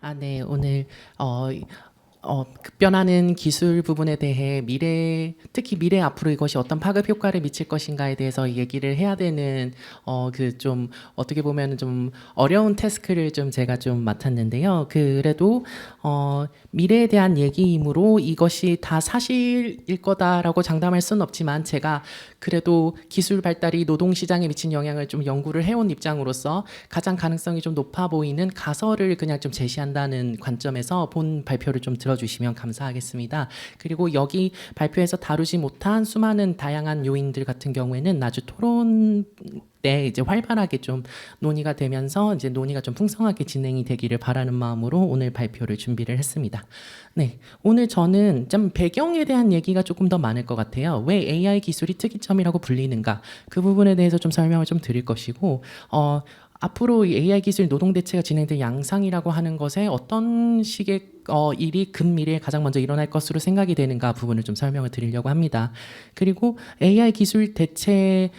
아, 네. 오늘 어, 어, 급변하는 기술 부분에 대해 미래, 특히 미래 앞으로 이것이 어떤 파급 효과를 미칠 것인가에 대해서 얘기를 해야 되는 어, 그 좀 어떻게 보면 좀 어려운 태스크를 좀 제가 좀 맡았는데요. 그래도 어, 미래에 대한 얘기이므로 이것이 다 사실일 거다라고 장담할 수는 없지만 제가 그래도 기술 발달이 노동 시장에 미친 영향을 좀 연구를 해온 입장으로서 가장 가능성이 좀 높아 보이는 가설을 그냥 좀 제시한다는 관점에서 본 발표를 좀 들 어주시면 감사하겠습니다. 그리고 여기 발표에서 다루지 못한 수많은 다양한 요인들 같은 경우에는 나중 토론 때 이제 활발하게 좀 논의가 되면서 이제 논의가 좀 풍성하게 진행이 되기를 바라는 마음으로 오늘 발표를 준비를 했습니다. 네, 오늘 저는 좀 배경에 대한 얘기가 조금 더 많을 것 같아요. 왜 AI 기술이 특이점이라고 불리는가 그 부분에 대해서 좀 설명을 좀 드릴 것이고, 어, 앞으로 이 AI 기술 노동 대체가 진행될 양상이라고 하는 것에 어떤 식의 어, 일이 근미래에 가장 먼저 일어날 것으로 생각이 되는가 부분을 좀 설명을 드리려고 합니다. 그리고 AI 기술 대체의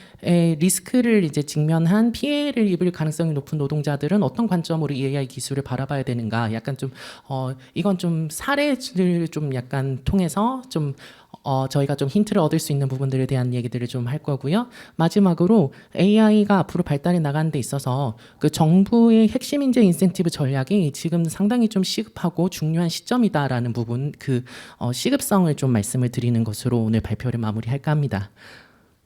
리스크를 이제 직면한 피해를 입을 가능성이 높은 노동자들은 어떤 관점으로 이 AI 기술을 바라봐야 되는가? 약간 좀 어, 이건 좀 사례를 좀 약간 통해서 좀 어, 저희가 좀 힌트를 얻을 수 있는 부분들에 대한 얘기들을 좀 할 거고요. 마지막으로 AI가 앞으로 발달해 나가는 데 있어서 그 정부의 핵심 인재 인센티브 전략이 지금 상당히 좀 시급하고 중요 한 시점이다라는 부분 그 어, 시급성을 좀 말씀을 드리는 것으로 오늘 발표를 마무리할까 합니다.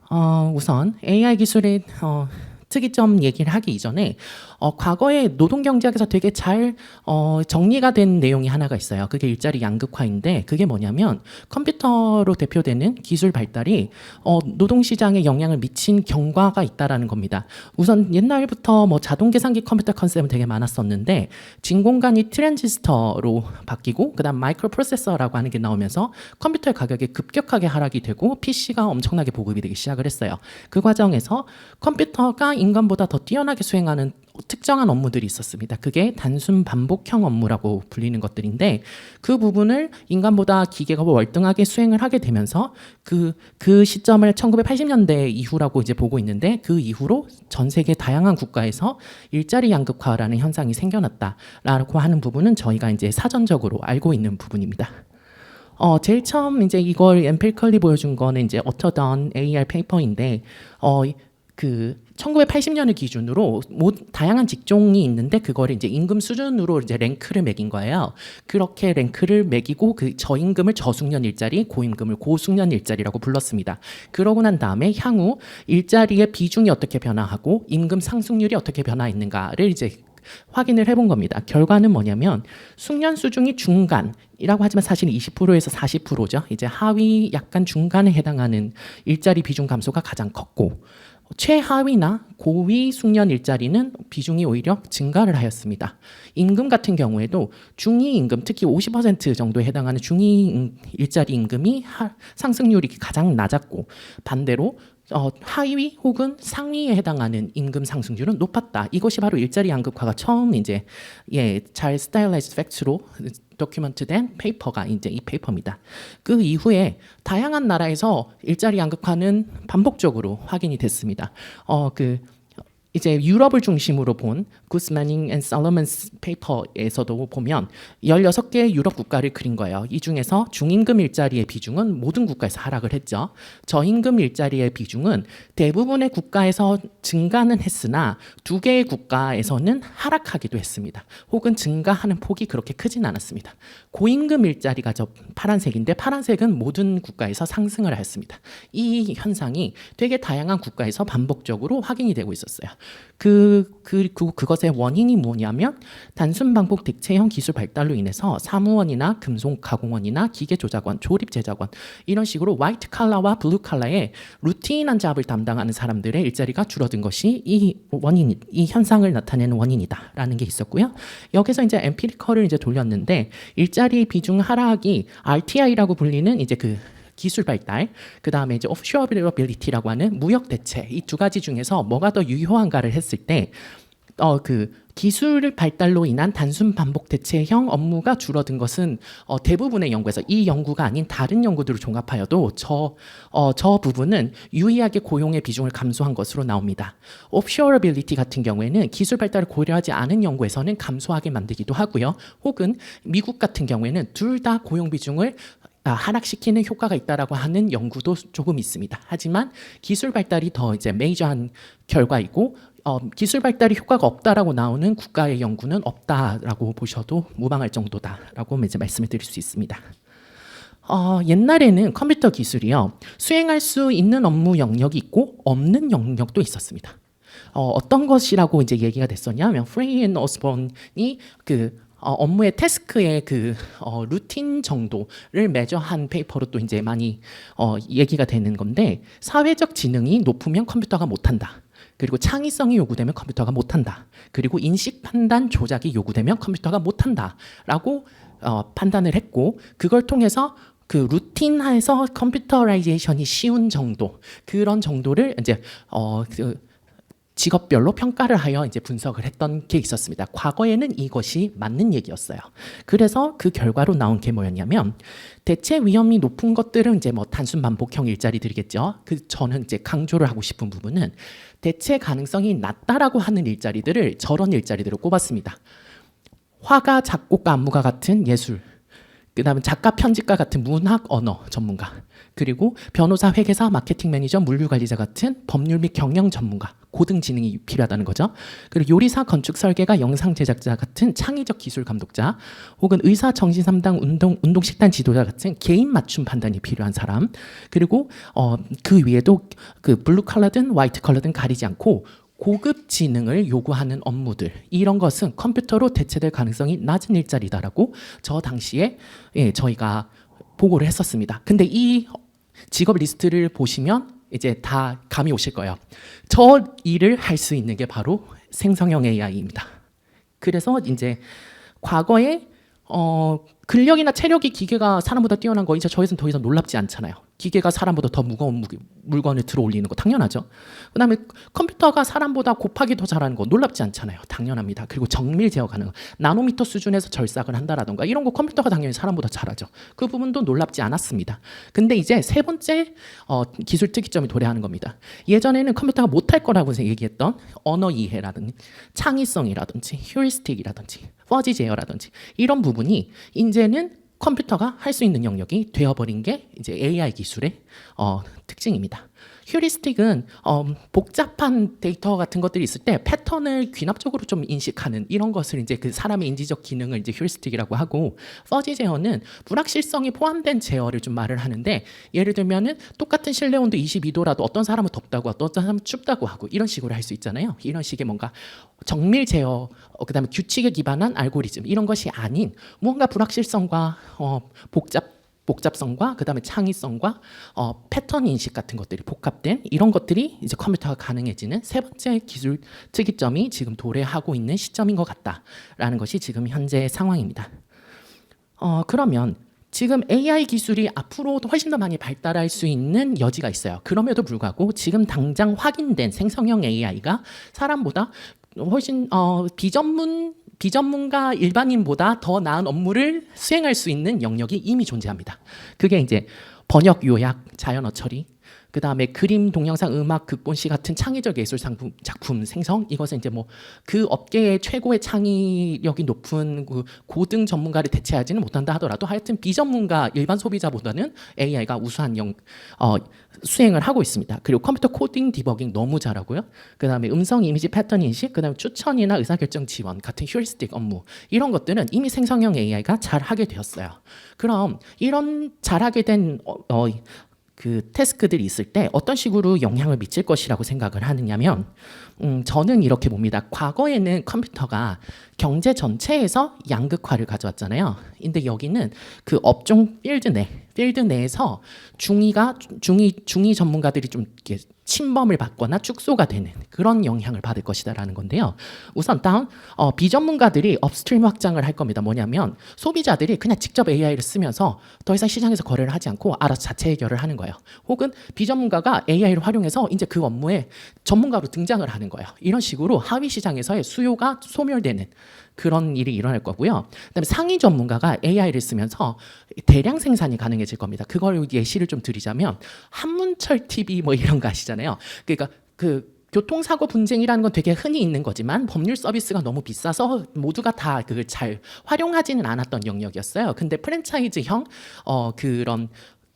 어, 우선 AI 기술의 어, 특이점 얘기를 하기 이전에 어, 과거에 노동경제학에서 되게 잘 어, 정리가 된 내용이 하나가 있어요. 그게 일자리 양극화인데 그게 뭐냐면 컴퓨터로 대표되는 기술 발달이 어, 노동시장에 영향을 미친 경과가 있다라는 겁니다. 우선 옛날부터 뭐 자동 계산기 컴퓨터 컨셉은 되게 많았었는데 진공관이 트랜지스터로 바뀌고 그다음 마이크로 프로세서라고 하는 게 나오면서 컴퓨터의 가격이 급격하게 하락이 되고 PC가 엄청나게 보급이 되기 시작을 했어요. 그 과정에서 컴퓨터가 인간보다 더 뛰어나게 수행하는 특정한 업무들이 있었습니다. 그게 단순 반복형 업무라고 불리는 것들인데 그 부분을 인간보다 기계가 월등하게 수행을 하게 되면서 그, 그 시점을 1980년대 이후라고 이제 보고 있는데 그 이후로 전 세계 다양한 국가에서 일자리 양극화라는 현상이 생겨났다라고 하는 부분은 저희가 이제 사전적으로 알고 있는 부분입니다. 어, 제일 처음 이제 이걸 엠필컬리 보여준 거는 이제 어터던 AR 페이퍼인데 어, 그 1980년을 기준으로 모, 다양한 직종이 있는데 그거를 이제 임금 수준으로 이제 랭크를 매긴 거예요. 그렇게 랭크를 매기고 그 저임금을 저숙련 일자리, 고임금을 고숙련 일자리라고 불렀습니다. 그러고 난 다음에 향후 일자리의 비중이 어떻게 변화하고 임금 상승률이 어떻게 변화했는가를 이제 확인을 해본 겁니다. 결과는 뭐냐면 숙련 수준이 중간이라고 하지만 사실 20%에서 40%죠. 이제 하위 약간 중간에 해당하는 일자리 비중 감소가 가장 컸고 최하위나 고위 숙련 일자리는 비중이 오히려 증가를 하였습니다. 임금 같은 경우에도 중위 임금 특히 50% 정도에 해당하는 중위 일자리 임금이 상승률이 가장 낮았고 반대로 어, 하위 혹은 상위에 해당하는 임금 상승률은 높았다. 이것이 바로 일자리 양극화가 처음 이제 예, 잘 스타일라이즈 팩트로 도큐먼트된 페이퍼가 이제 이 페이퍼입니다. 그 이후에 다양한 나라에서 일자리 양극화는 반복적으로 확인이 됐습니다. 어, 그 이제 유럽을 중심으로 본 구스마닝 앤 살로먼스 페이퍼에서도 보면 16개의 유럽 국가를 그린 거예요. 이 중에서 중임금 일자리의 비중은 모든 국가에서 하락을 했죠. 저임금 일자리의 비중은 대부분의 국가에서 증가는 했으나 두 개의 국가에서는 하락하기도 했습니다. 혹은 증가하는 폭이 그렇게 크진 않았습니다. 고임금 일자리가 저 파란색인데 파란색은 모든 국가에서 상승을 하였습니다. 이 현상이 되게 다양한 국가에서 반복적으로 확인이 되고 있었어요. 그, 그, 그, 그것의 원인이 뭐냐면 단순 반복 대체형 기술 발달로 인해서 사무원이나 금속 가공원이나 기계 조작원, 조립 제작원 이런 식으로 화이트 칼라와 블루 칼라의 루틴한 잡을 담당하는 사람들의 일자리가 줄어든 것이 이 원인, 이 현상을 나타내는 원인이다라는 게 있었고요. 여기서 이제 엠피리컬을 이제 돌렸는데 일자리 비중 하락이 RTI라고 불리는 이제 그 기술 발달, 그 다음에 이제 오프쇼어빌리티라고 하는 무역 대체 이 두 가지 중에서 뭐가 더 유효한가를 했을 때 어 그 기술 발달로 인한 단순 반복 대체형 업무가 줄어든 것은 어, 대부분의 연구에서 이 연구가 아닌 다른 연구들을 종합하여도 저, 어, 저 부분은 유의하게 고용의 비중을 감소한 것으로 나옵니다. 옵셔러빌리티 같은 경우에는 기술 발달을 고려하지 않은 연구에서는 감소하게 만들기도 하고요. 혹은 미국 같은 경우에는 둘 다 고용 비중을 아, 하락시키는 효과가 있다라고 하는 연구도 조금 있습니다. 하지만 기술 발달이 더 이제 메이저한 결과이고 어, 기술 발달이 효과가 없다라고 나오는 국가의 연구는 없다라고 보셔도 무방할 정도다라고 이제 말씀을 드릴 수 있습니다. 어, 옛날에는 컴퓨터 기술이요 수행할 수 있는 업무 영역이 있고 없는 영역도 있었습니다. 어, 어떤 것이라고 이제 얘기가 됐었냐면 프레이 앤 오스본이 그 어, 업무의 태스크의 그 어, 루틴 정도를 매저한 페이퍼로 또 이제 많이 어, 얘기가 되는 건데 사회적 지능이 높으면 컴퓨터가 못한다. 그리고 창의성이 요구되면 컴퓨터가 못한다. 그리고 인식 판단 조작이 요구되면 컴퓨터가 못한다라고 어, 판단을 했고 그걸 통해서 그 루틴에서 컴퓨터라이제이션이 쉬운 정도 그런 정도를 이제 어, 그 직업별로 평가를 하여 이제 분석을 했던 게 있었습니다. 과거에는 이것이 맞는 얘기였어요. 그래서 그 결과로 나온 게 뭐였냐면 대체 위험이 높은 것들은 이제 뭐 단순 반복형 일자리들이겠죠. 그 저는 이제 강조를 하고 싶은 부분은 대체 가능성이 낮다라고 하는 일자리들을 저런 일자리들을 꼽았습니다. 화가, 작곡가, 안무가 같은 예술, 그다음에 작가, 편집가 같은 문학, 언어 전문가, 그리고 변호사, 회계사, 마케팅 매니저, 물류 관리자 같은 법률 및 경영 전문가, 고등 지능이 필요하다는 거죠. 그리고 요리사, 건축 설계가, 영상 제작자 같은 창의적 기술 감독자, 혹은 의사, 정신 담당, 운동 운동 식단 지도자 같은 개인 맞춤 판단이 필요한 사람, 그리고 어, 그 위에도 그 블루 컬러든 화이트 컬러든 가리지 않고 고급 지능을 요구하는 업무들 이런 것은 컴퓨터로 대체될 가능성이 낮은 일자리다라고 저 당시에 예, 저희가 보고를 했었습니다. 근데 이 직업 리스트를 보시면 이제 다 감이 오실 거예요. 저 일을 할 수 있는 게 바로 생성형 AI입니다. 그래서 이제 과거에 어, 근력이나 체력이 기계가 사람보다 뛰어난 거 이제 저희는 더 이상 놀랍지 않잖아요. 기계가 사람보다 더 무거운 무, 물건을 들어 올리는 거 당연하죠. 그다음에 컴퓨터가 사람보다 곱하기 더 잘하는 거 놀랍지 않잖아요. 당연합니다. 그리고 정밀 제어 가능, 나노미터 수준에서 절삭을 한다라던가 이런 거 컴퓨터가 당연히 사람보다 잘하죠. 그 부분도 놀랍지 않았습니다. 근데 이제 세 번째 어, 기술 특이점이 도래하는 겁니다. 예전에는 컴퓨터가 못할 거라고 얘기했던 언어 이해라든지 창의성이라든지 휴리스틱이라든지 퍼지 제어라든지 이런 부분이 이제는 컴퓨터가 할 수 있는 영역이 되어버린 게 이제 AI 기술의 어, 특징입니다. 휴리스틱은 어, 복잡한 데이터 같은 것들이 있을 때 패턴을 귀납적으로 좀 인식하는 이런 것을 이제 그 사람의 인지적 기능을 이제 휴리스틱이라고 하고 퍼지 제어는 불확실성이 포함된 제어를 좀 말을 하는데 예를 들면은 똑같은 실내 온도 22도라도 어떤 사람은 덥다고 어떤 사람은 춥다고 하고 이런 식으로 할 수 있잖아요. 이런 식의 뭔가 정밀 제어 어, 그다음에 규칙에 기반한 알고리즘 이런 것이 아닌 무언가 불확실성과 어, 복잡 복잡성과 그다음에 창의성과 어, 패턴 인식 같은 것들이 복합된 이런 것들이 이제 컴퓨터가 가능해지는 세 번째 기술 특이점이 지금 도래하고 있는 시점인 것 같다라는 것이 지금 현재 상황입니다. 어, 그러면 지금 AI 기술이 앞으로 훨씬 더 많이 발달할 수 있는 여지가 있어요. 그럼에도 불구하고 지금 당장 확인된 생성형 AI가 사람보다 훨씬 어, 비전문 비전문가 일반인보다 더 나은 업무를 수행할 수 있는 영역이 이미 존재합니다. 그게 이제 번역, 요약, 자연어 처리, 그 다음에 그림, 동영상, 음악, 극본시 같은 창의적 예술 상품, 작품 생성 이것은 이제 뭐 그 업계의 최고의 창의력이 높은 그 고등 전문가를 대체하지는 못한다 하더라도 하여튼 비전문가 일반 소비자보다는 AI가 우수한 영, 어, 수행을 하고 있습니다. 그리고 컴퓨터 코딩 디버깅 너무 잘하고요. 그 다음에 음성 이미지 패턴 인식, 그 다음에 추천이나 의사결정 지원 같은 휴리스틱 업무 이런 것들은 이미 생성형 AI가 잘 하게 되었어요. 그럼 이런 잘하게 된 어, 어, 그 태스크들이 있을 때 어떤 식으로 영향을 미칠 것이라고 생각을 하느냐면 음, 저는 이렇게 봅니다. 과거에는 컴퓨터가 경제 전체에서 양극화를 가져왔잖아요. 근데 여기는 그 업종 필드 내 필드 내에서 중위가 중위 중위 전문가들이 좀 이렇게 침범을 받거나 축소가 되는 그런 영향을 받을 것이다라는 건데요. 우선 다운 어, 비전문가들이 업스트림 확장을 할 겁니다. 뭐냐면 소비자들이 그냥 직접 AI를 쓰면서 더 이상 시장에서 거래를 하지 않고 알아서 자체 해결을 하는 거예요. 혹은 비전문가가 AI를 활용해서 이제 그 업무에 전문가로 등장을 하는 거예요. 이런 식으로 하위 시장에서의 수요가 소멸되는 그런 일이 일어날 거고요. 그다음에 상위 전문가가 AI를 쓰면서 대량 생산이 가능해질 겁니다. 그걸 예시를 좀 드리자면 한문철 TV 뭐 이런 거 아시잖아요. 그러니까 그 교통사고 분쟁이라는 건 되게 흔히 있는 거지만 법률 서비스가 너무 비싸서 모두가 다 그걸 잘 활용하지는 않았던 영역이었어요. 근데 프랜차이즈형 어 그런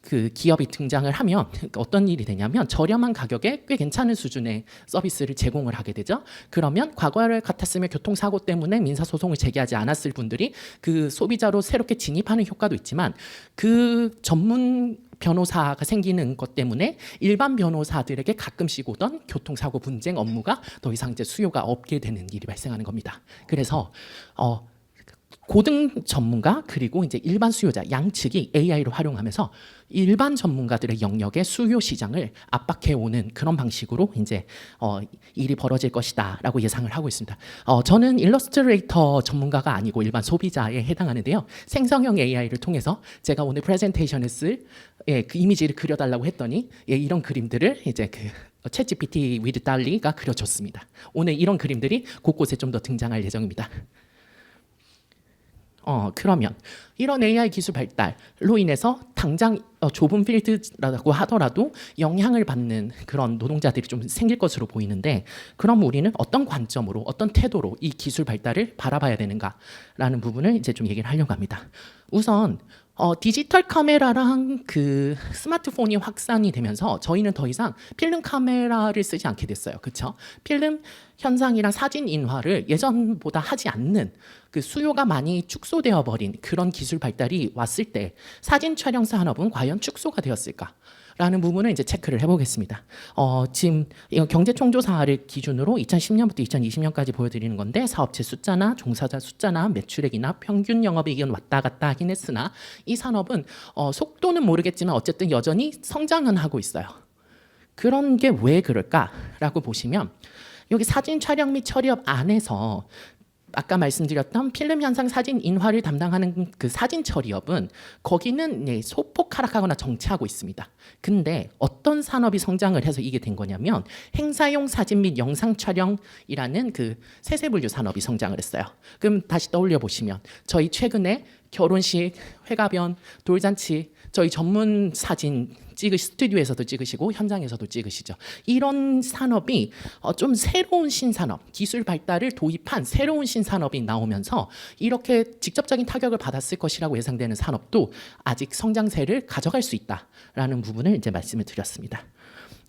그 기업이 등장을 하면 어떤 일이 되냐면 저렴한 가격에 꽤 괜찮은 수준의 서비스를 제공을 하게 되죠. 그러면 과거를 같았으면 교통사고 때문에 민사소송을 제기하지 않았을 분들이 그 소비자로 새롭게 진입하는 효과도 있지만 그 전문 변호사가 생기는 것 때문에 일반 변호사들에게 가끔씩 오던 교통사고 분쟁 업무가 더 이상 이제 수요가 없게 되는 일이 발생하는 겁니다. 그래서 어 고등 전문가 그리고 이제 일반 수요자 양측이 AI를 활용하면서 일반 전문가들의 영역의 수요 시장을 압박해 오는 그런 방식으로 이제 어, 일이 벌어질 것이다라고 예상을 하고 있습니다. 어, 저는 일러스트레이터 전문가가 아니고 일반 소비자에 해당하는데요. 생성형 AI를 통해서 제가 오늘 프레젠테이션을 쓸 예, 그 이미지를 그려달라고 했더니 예, 이런 그림들을 이제 그 챗GPT 위드 달리가 그려줬습니다. 오늘 이런 그림들이 곳곳에 좀 더 등장할 예정입니다. 어 그러면 이런 AI 기술 발달로 인해서 당장 어, 좁은 필드라고 하더라도 영향을 받는 그런 노동자들이 좀 생길 것으로 보이는데 그럼 우리는 어떤 관점으로 어떤 태도로 이 기술 발달을 바라봐야 되는가라는 부분을 이제 좀 얘기를 하려고 합니다. 우선 어, 디지털 카메라랑 그 스마트폰이 확산이 되면서 저희는 더 이상 필름 카메라를 쓰지 않게 됐어요. 그렇죠? 필름 현상이랑 사진 인화를 예전보다 하지 않는 그 수요가 많이 축소되어 버린 그런 기술 발달이 왔을 때 사진 촬영 산업은 과연 축소가 되었을까? 라는 부분을 이제 체크를 해보겠습니다. 어, 지금 경제총조사를 기준으로 2010년부터 2020년까지 보여드리는 건데 사업체 숫자나 종사자 숫자나 매출액이나 평균 영업이익은 왔다 갔다 하긴 했으나 이 산업은 어, 속도는 모르겠지만 어쨌든 여전히 성장은 하고 있어요. 그런 게 왜 그럴까라고 보시면 여기 사진 촬영 및 처리업 안에서 아까 말씀드렸던 필름 현상 사진 인화를 담당하는 그 사진 처리업은 거기는 네, 소폭 하락하거나 정체하고 있습니다. 근데 어떤 산업이 성장을 해서 이게 된 거냐면 행사용 사진 및 영상 촬영이라는 그 세세 분류 산업이 성장을 했어요. 그럼 다시 떠올려 보시면 저희 최근에 결혼식, 회가변, 돌잔치 저희 전문 사진 찍으 스튜디오에서도 찍으시고 현장에서도 찍으시죠. 이런 산업이 어, 좀 새로운 신산업, 기술 발달을 도입한 새로운 신산업이 나오면서 이렇게 직접적인 타격을 받았을 것이라고 예상되는 산업도 아직 성장세를 가져갈 수 있다라는 부분을 이제 말씀을 드렸습니다.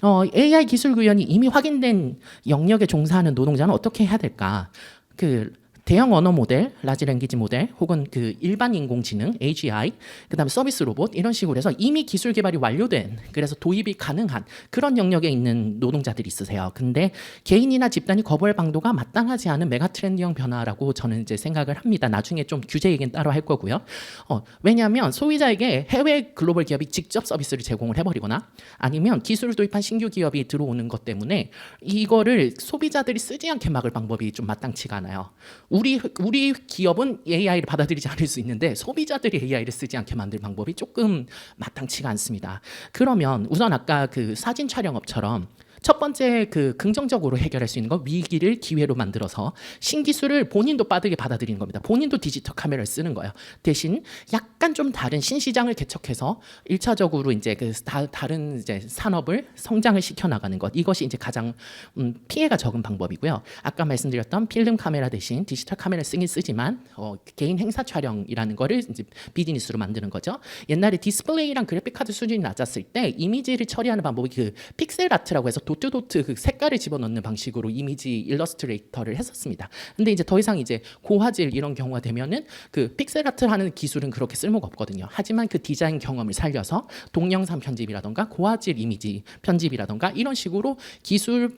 어, AI 기술 구현이 이미 확인된 영역에 종사하는 노동자는 어떻게 해야 될까? 그 대형 언어 모델, 라지 랭귀지 모델, 혹은 그 일반 인공지능 (AGI), 그다음에 서비스 로봇 이런 식으로 해서 이미 기술 개발이 완료된 그래서 도입이 가능한 그런 영역에 있는 노동자들이 있으세요. 근데 개인이나 집단이 거부할 방도가 마땅하지 않은 메가 트렌드형 변화라고 저는 이제 생각을 합니다. 나중에 좀 규제 얘기는 따로 할 거고요. 어, 왜냐하면 소비자에게 해외 글로벌 기업이 직접 서비스를 제공을 해버리거나 아니면 기술을 도입한 신규 기업이 들어오는 것 때문에 이거를 소비자들이 쓰지 않게 막을 방법이 좀 마땅치가 않아요. 우리 우리 기업은 AI를 받아들이지 않을 수 있는데 소비자들이 AI를 쓰지 않게 만들 방법이 조금 마땅치가 않습니다. 그러면 우선 아까 그 사진 촬영업처럼 첫 번째 그 긍정적으로 해결할 수 있는 건 위기를 기회로 만들어서 신기술을 본인도 빠르게 받아들이는 겁니다. 본인도 디지털 카메라를 쓰는 거예요. 대신 약간 좀 다른 신시장을 개척해서 일차적으로 이제 그 다, 다른 이제 산업을 성장을 시켜 나가는 것 이것이 이제 가장 음, 피해가 적은 방법이고요. 아까 말씀드렸던 필름 카메라 대신 디지털 카메라 쓰긴 쓰지만 어, 개인 행사 촬영이라는 거를 이제 비즈니스로 만드는 거죠. 옛날에 디스플레이랑 그래픽 카드 수준이 낮았을 때 이미지를 처리하는 방법이 그 픽셀 아트라고 해서 도트 도트 그 색깔을 집어넣는 방식으로 이미지 일러스트레이터를 했었습니다. 근데 이제 더 이상 이제 고화질 이런 경우가 되면은 그 픽셀 아트 하는 기술은 그렇게 쓸모가 없거든요. 하지만 그 디자인 경험을 살려서 동영상 편집이라던가 고화질 이미지 편집이라던가 이런 식으로 기술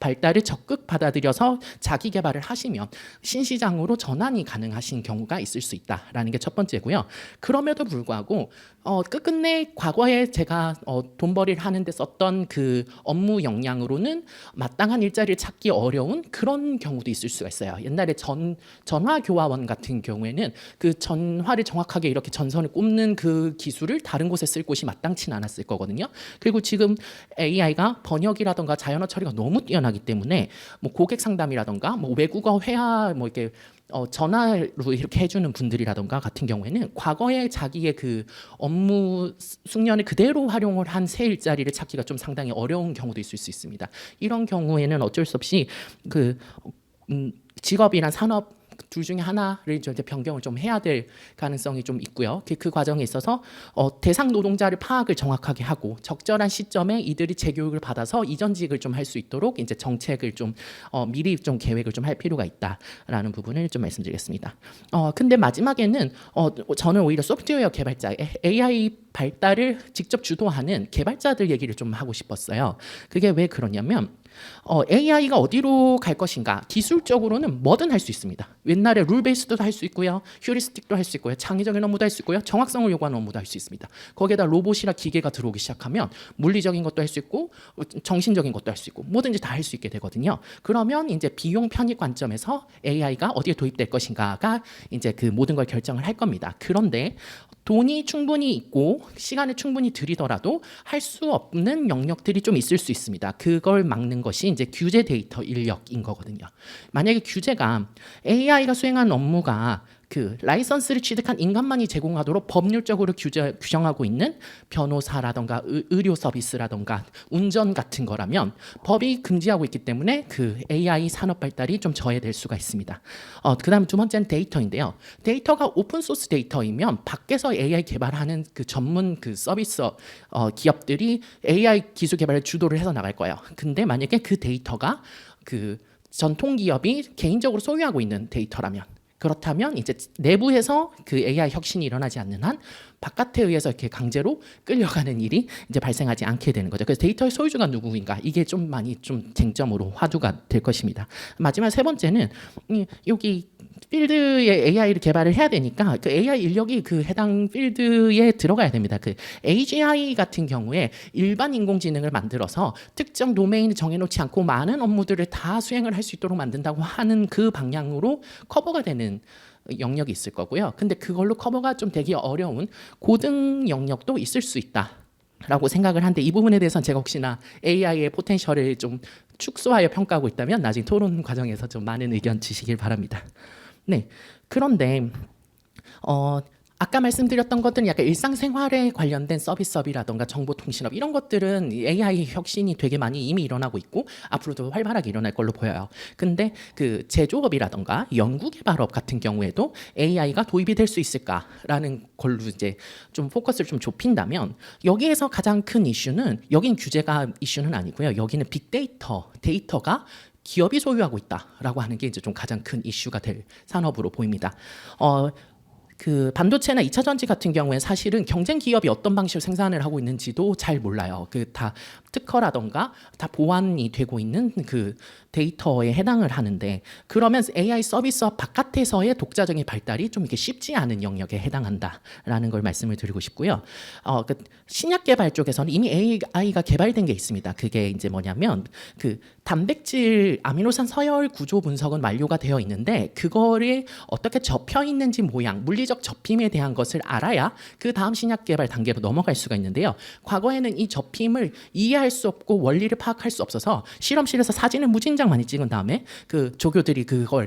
발달을 적극 받아들여서 자기 개발을 하시면 신시장으로 전환이 가능하신 경우가 있을 수 있다라는 게 첫 번째고요. 그럼에도 불구하고 어, 끝끝내 과거에 제가 어, 돈벌이를 하는데 썼던 그 업무 역량으로는 마땅한 일자리를 찾기 어려운 그런 경우도 있을 수가 있어요. 옛날에 전 전화 교화원 같은 경우에는 그 전화를 정확하게 이렇게 전선을 꼽는 그 기술을 다른 곳에 쓸 곳이 마땅치 않았을 거거든요. 그리고 지금 AI가 번역이라던가 자연어 처리가 너무 뛰어나 기 때문에 뭐 고객 상담이라던가 뭐 외국어 회화 뭐 이렇게 어, 전화로 이렇게 해주는 분들이라던가 같은 경우에는 과거에 자기의 그 업무 숙련을 그대로 활용을 한 새 일자리를 찾기가 좀 상당히 어려운 경우도 있을 수 있습니다. 이런 경우에는 어쩔 수 없이 그 음, 직업이란 산업 둘 중에 하나를 좀 이제 변경을 좀 해야 될 가능성이 좀 있고요. 그, 그 과정에 있어서 어, 대상 노동자를 파악을 정확하게 하고 적절한 시점에 이들이 재교육을 받아서 이전직을 좀 할 수 있도록 이제 정책을 좀 어, 미리 좀 계획을 좀 할 필요가 있다라는 부분을 좀 말씀드리겠습니다. 어, 근데 마지막에는 어, 저는 오히려 소프트웨어 개발자 AI 발달을 직접 주도하는 개발자들 얘기를 좀 하고 싶었어요. 그게 왜 그러냐면 어, AI가 어디로 갈 것인가 기술적으로는 뭐든 할 수 있습니다. 옛날에 룰 베이스도 할 수 있고요, 휴리스틱도 할 수 있고요, 창의적인 업무도 할 수 있고요, 정확성을 요구하는 업무도 할 수 있습니다. 거기에다 로봇이나 기계가 들어오기 시작하면 물리적인 것도 할 수 있고 어, 정신적인 것도 할 수 있고 뭐든지 다 할 수 있게 되거든요. 그러면 이제 비용 편익 관점에서 AI가 어디에 도입될 것인가가 이제 그 모든 걸 결정을 할 겁니다. 그런데 돈이 충분히 있고 시간을 충분히 들이더라도 할 수 없는 영역들이 좀 있을 수 있습니다. 그걸 막는 것이 이제 규제 데이터 인력인 거거든요. 만약에 규제가 AI가 수행한 업무가 그 라이선스를 취득한 인간만이 제공하도록 법률적으로 규제, 규정하고 있는 변호사라던가 의, 의료 서비스라던가 운전 같은 거라면 법이 금지하고 있기 때문에 그 AI 산업 발달이 좀 저해될 수가 있습니다. 어, 그다음 두 번째는 데이터인데요. 데이터가 오픈 소스 데이터이면 밖에서 AI 개발하는 그 전문 그 서비스 어, 기업들이 AI 기술 개발을 주도를 해서 나갈 거예요. 근데 만약에 그 데이터가 그 전통 기업이 개인적으로 소유하고 있는 데이터라면 그렇다면 이제 내부에서 그 AI 혁신이 일어나지 않는 한 바깥에 의해서 이렇게 강제로 끌려가는 일이 이제 발생하지 않게 되는 거죠. 그래서 데이터의 소유주가 누구인가 이게 좀 많이 좀 쟁점으로 화두가 될 것입니다. 마지막 세 번째는 이, 여기 필드에 AI를 개발을 해야 되니까 그 AI 인력이 그 해당 필드에 들어가야 됩니다. 그 AGI 같은 경우에 일반 인공지능을 만들어서 특정 도메인을 정해놓지 않고 많은 업무들을 다 수행을 할 수 있도록 만든다고 하는 그 방향으로 커버가 되는 영역이 있을 거고요. 근데 그걸로 커버가 좀 되기 어려운 고등 영역도 있을 수 있다. 라고 생각을 하는데 이 부분에 대해서는 제가 혹시나 AI의 포텐셜을 좀 축소하여 평가하고 있다면 나중에 토론 과정에서 좀 많은 의견 주시길 바랍니다. 네. 그런데 어 아까 말씀드렸던 것들은 약간 일상생활에 관련된 서비스업이라던가 정보통신업 이런 것들은 이 AI 혁신이 되게 많이 이미 일어나고 있고 앞으로도 활발하게 일어날 걸로 보여요. 근데 그 제조업이라던가 연구개발업 같은 경우에도 AI가 도입이 될 수 있을까라는 걸로 이제 좀 포커스를 좀 좁힌다면 여기에서 가장 큰 이슈는 여긴 규제가 이슈는 아니고요. 여기는 빅데이터 데이터가 기업이 소유하고 있다라고 하는 게 이제 좀 가장 큰 이슈가 될 산업으로 보입니다. 어, 그 반도체나 2차 전지 같은 경우에 사실은 경쟁 기업이 어떤 방식으로 생산을 하고 있는지도 잘 몰라요. 그 다 특허라던가 다 보완이 되고 있는 그 데이터에 해당을 하는데 그러면 AI 서비스업 바깥에서의 독자적인 발달이 좀 이렇게 쉽지 않은 영역에 해당한다라는 걸 말씀을 드리고 싶고요. 어, 그 신약 개발 쪽에서는 이미 AI가 개발된 게 있습니다. 그게 이제 뭐냐면 그 단백질 아미노산 서열 구조 분석은 완료가 되어 있는데 그거를 어떻게 접혀 있는지 모양, 물리적 접힘에 대한 것을 알아야 그 다음 신약 개발 단계로 넘어갈 수가 있는데요. 과거에는 이 접힘을 이해 할 수 없고 원리를 파악할 수 없어서 실험실에서 사진을 무진장 많이 찍은 다음에 그 조교들이 그걸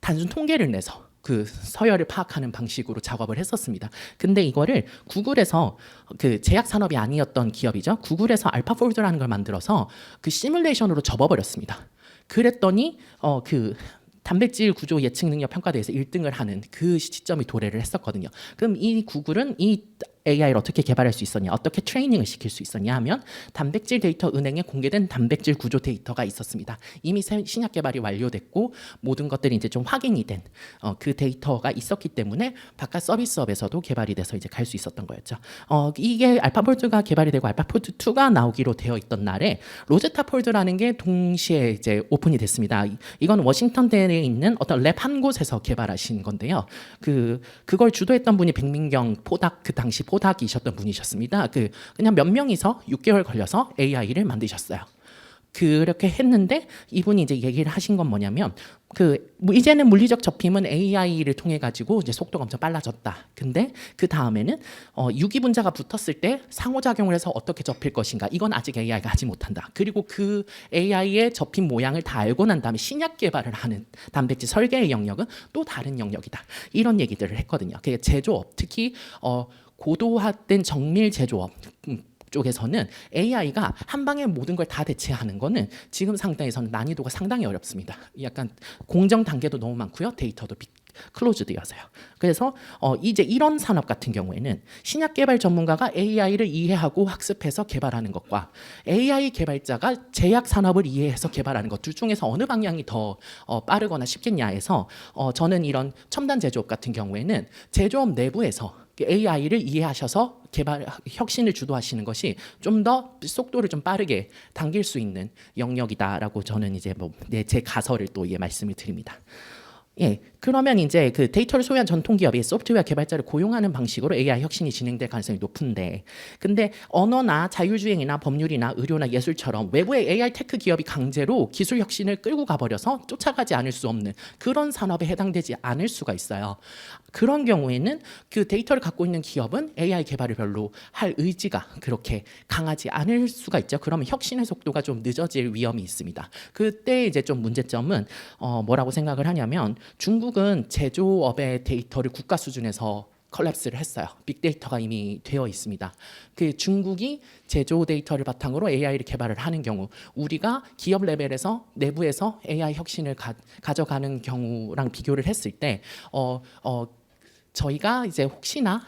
단순 통계를 내서 그 서열을 파악하는 방식으로 작업을 했었습니다. 근데 이거를 구글에서 그 제약 산업이 아니었던 기업이죠. 구글에서 알파폴드라는 걸 만들어서 그 시뮬레이션으로 접어버렸습니다. 그랬더니 어그 단백질 구조 예측 능력 평가대회에서 1등을 하는 그 시점이 도래를 했었거든요. 그럼 이 구글은 이 AI를 어떻게 개발할 수 있었냐, 어떻게 트레이닝을 시킬 수 있었냐 하면 단백질 데이터 은행에 공개된 단백질 구조 데이터가 있었습니다. 이미 새- 신약 개발이 완료됐고 모든 것들이 이제 좀 확인이 된그 데이터가 있었기 때문에 바깥 서비스업에서도 개발이 돼서 이제 갈 수 있었던 거였죠. 어, 이게 알파폴드가 개발이 되고 알파폴드 2가 나오기로 되어 있던 날에 로제타 폴드라는 게 동시에 이제 오픈이 됐습니다. 이- 이건 워싱턴 대에 있는 어떤 랩 한 곳에서 개발하신 건데요. 그 그걸 주도했던 분이 백민경 포닥 그 당시 포닥이셨던 분이셨습니다. 그 그냥 몇 명이서 6개월 걸려서 AI를 만드셨어요. 그렇게 했는데 이분이 이제 얘기를 하신 건 뭐냐면 그뭐 이제는 물리적 접힘은 AI를 통해 가지고 이제 속도가 엄청 빨라졌다. 근데 그 다음에는 어, 유기분자가 붙었을 때 상호작용을 해서 어떻게 접힐 것인가 이건 아직 AI가 하지 못한다. 그리고 그 AI의 접힌 모양을 다 알고 난 다음에 신약 개발을 하는 단백질 설계의 영역은 또 다른 영역이다. 이런 얘기들을 했거든요. 그게 제조업 특히 어, 고도화된 정밀 제조업 음, 쪽에서는 AI가 한 방에 모든 걸 다 대체하는 거는 지금 상태에서는 난이도가 상당히 어렵습니다. 약간 공정 단계도 너무 많고요. 데이터도 빅 클로즈드여서요. 그래서 어, 이제 이런 산업 같은 경우에는 신약 개발 전문가가 AI를 이해하고 학습해서 개발하는 것과 AI 개발자가 제약 산업을 이해해서 개발하는 것 둘 중에서 어느 방향이 더 어, 빠르거나 쉽겠냐에서 어, 저는 이런 첨단 제조업 같은 경우에는 제조업 내부에서 AI를 이해하셔서 개발 혁신을 주도하시는 것이 좀 더 속도를 좀 빠르게 당길 수 있는 영역이다라고 저는 이제 뭐제 가설을 또 예, 말씀을 드립니다. 예, 그러면 이제 그 데이터를 소유한 전통 기업이 소프트웨어 개발자를 고용하는 방식으로 AI 혁신이 진행될 가능성이 높은데, 근데 언어나 자율주행이나 법률이나 의료나 예술처럼 외부의 AI 테크 기업이 강제로 기술 혁신을 끌고 가버려서 쫓아가지 않을 수 없는 그런 산업에 해당되지 않을 수가 있어요. 그런 경우에는 그 데이터를 갖고 있는 기업은 AI 개발을 별로 할 의지가 그렇게 강하지 않을 수가 있죠. 그러면 혁신의 속도가 좀 늦어질 위험이 있습니다. 그때 이제 좀 문제점은 어, 뭐라고 생각을 하냐면 중국 은 제조업의 데이터를 국가 수준에서 컬랩스를 했어요. 빅데이터가 이미 되어 있습니다. 그 중국이 제조 데이터를 바탕으로 AI를 개발을 하는 경우, 우리가 기업 레벨에서 내부에서 AI 혁신을 가, 가져가는 경우랑 비교를 했을 때, 어, 어, 저희가 이제 혹시나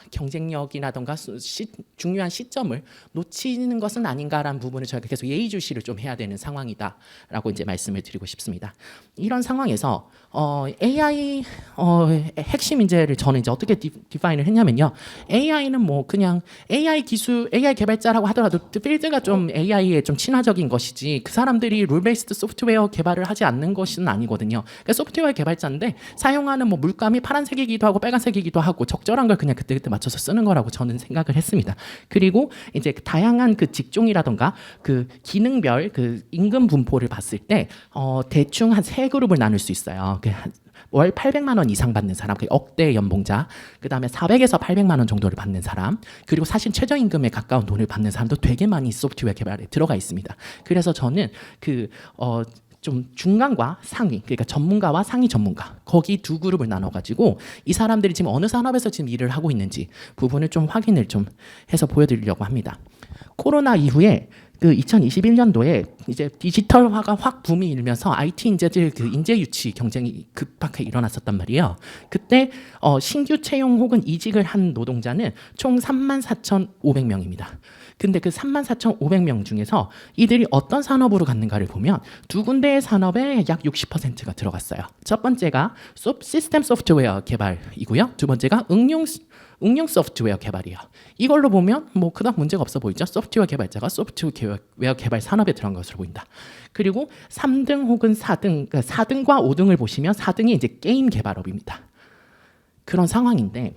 시, 중요한 시점을 놓치는 것은 아닌가라는 부분을 저희가 계속 예의주시를 좀 해야 되는 상황이다라고 이제 말씀을 드리고 싶습니다. 이런 상황에서 어, AI 어, 핵심 인재를 저는 이제 어떻게 디, 디파인을 했냐면요. AI는 뭐 그냥 AI 기술, AI 개발자라고 하더라도 필드가 좀 AI에 좀 친화적인 것이지 그 사람들이 룰 베이스드 소프트웨어 개발을 하지 않는 것은 아니거든요. 그러니까 소프트웨어 개발자인데 사용하는 뭐 물감이 파란색이기도 하고 빨간색이기도 하고 적절한 걸 그냥 그때그때 맞춰서 쓰는 거라고 저는 생각을 했습니다. 그리고 이제 다양한 그 직종이라던가 그 기능별 그 임금 분포를 봤을 때 어, 대충 한 세 그룹을 나눌 수 있어요. 그 한- 월 800만 원 이상 받는 사람, 그 억대 연봉자, 그 다음에 400에서 800만 원 정도를 받는 사람, 그리고 사실 최저임금에 가까운 돈을 받는 사람도 되게 많이 소프트웨어 개발에 들어가 있습니다. 그래서 저는 그 어, 좀 중간과 상위, 그러니까 전문가와 상위 전문가 거기 두 그룹을 나눠가지고 이 사람들이 지금 어느 산업에서 지금 일을 하고 있는지 부분을 좀 확인을 좀 해서 보여드리려고 합니다. 코로나 이후에 그 2021년도에 이제 디지털화가 확 붐이 일면서 IT 인재들 그 인재 유치 경쟁이 급하게 일어났었단 말이에요. 그때 어, 신규 채용 혹은 이직을 한 노동자는 총 34,500명입니다. 근데 그 34,500명 중에서 이들이 어떤 산업으로 갔는가를 보면 두 군데의 산업에 약 60%가 들어갔어요. 첫 번째가 소- 시스템 소프트웨어 개발이고요. 두 번째가 응용 응용 소프트웨어 개발이요. 이걸로 보면 뭐 그닥 문제가 없어 보이죠. 소프트웨어 개발자가 소프트웨어 개발 산업에 들어간 것으로 보인다. 그리고 3등 혹은 4등, 그러니까 4등과 5등을 보시면 4등이 이제 게임 개발업입니다. 그런 상황인데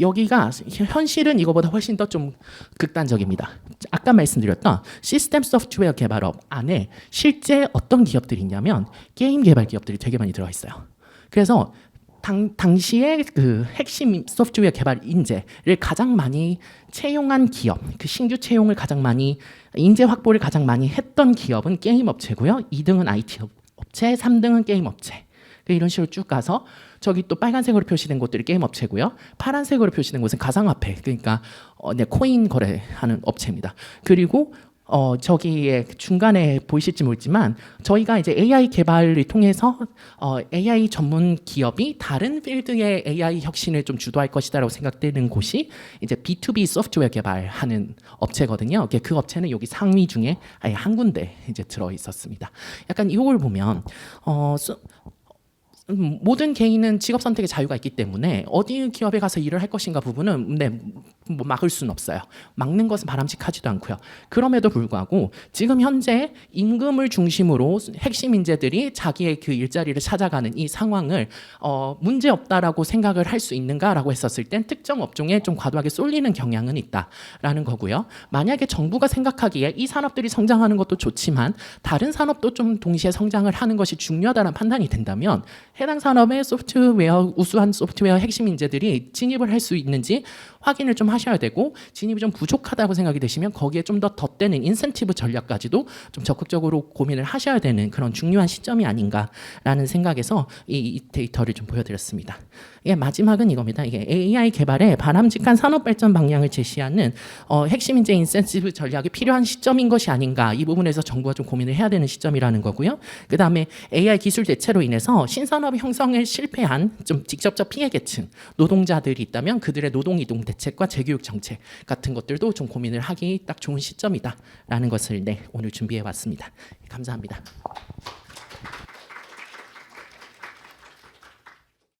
여기가 현실은 이거보다 훨씬 더 좀 극단적입니다. 아까 말씀드렸던 시스템 소프트웨어 개발업 안에 실제 어떤 기업들이 있냐면 게임 개발 기업들이 되게 많이 들어가 있어요. 그래서 당, 당시에 그 핵심 소프트웨어 개발 인재를 가장 많이 채용한 기업, 그 신규 채용을 가장 많이 인재 확보를 가장 많이 했던 기업은 게임 업체고요. 2등은 IT 업체, 3등은 게임 업체. 그 이런 식으로 쭉 가서 저기 또 빨간색으로 표시된 곳들이 게임 업체고요. 파란색으로 표시된 곳은 가상화폐, 그러니까 어, 네, 코인 거래하는 업체입니다. 그리고 어 저기에 중간에 보이실지 모르지만 저희가 이제 AI 개발을 통해서 어 AI 전문 기업이 다른 필드의 AI 혁신을 좀 주도할 것이다라고 생각되는 곳이 이제 B2B 소프트웨어 개발하는 업체거든요. 그 업체는 여기 상위 중에 아예 한 군데 이제 들어 있었습니다. 약간 이걸 보면 어 소- 음, 모든 개인은 직업 선택의 자유가 있기 때문에 어디 기업에 가서 일을 할 것인가 부분은 네, 뭐 막을 수는 없어요. 막는 것은 바람직하지도 않고요. 그럼에도 불구하고 지금 현재 임금을 중심으로 핵심 인재들이 자기의 그 일자리를 찾아가는 이 상황을 어, 문제 없다라고 생각을 할 수 있는가라고 했었을 땐 특정 업종에 좀 과도하게 쏠리는 경향은 있다라는 거고요. 만약에 정부가 생각하기에 이 산업들이 성장하는 것도 좋지만 다른 산업도 좀 동시에 성장을 하는 것이 중요하다는 판단이 된다면 해당 산업의 소프트웨어 우수한 소프트웨어 핵심 인재들이 진입을 할 수 있는지 확인을 좀 하 셔야 되고 진입이 좀 부족하다고 생각이 되시면 거기에 좀 더 덧대는 인센티브 전략까지도 좀 적극적으로 고민을 하셔야 되는 그런 중요한 시점이 아닌가라는 생각에서 이, 이 데이터를 좀 보여드렸습니다. 예, 마지막은 이겁니다. 이게 AI 개발에 바람직한 산업 발전 방향을 제시하는 어, 핵심 인재 인센티브 전략이 필요한 시점인 것이 아닌가 이 부분에서 정부가 좀 고민을 해야 되는 시점이라는 거고요. 그 다음에 AI 기술 대체로 인해서 신산업 형성에 실패한 좀 직접적 피해 계층 노동자들이 있다면 그들의 노동 이동 대책과 재교육 정책 같은 것들도 좀 고민을 하기 딱 좋은 시점이다라는 것을 네 오늘 준비해 왔습니다. 감사합니다.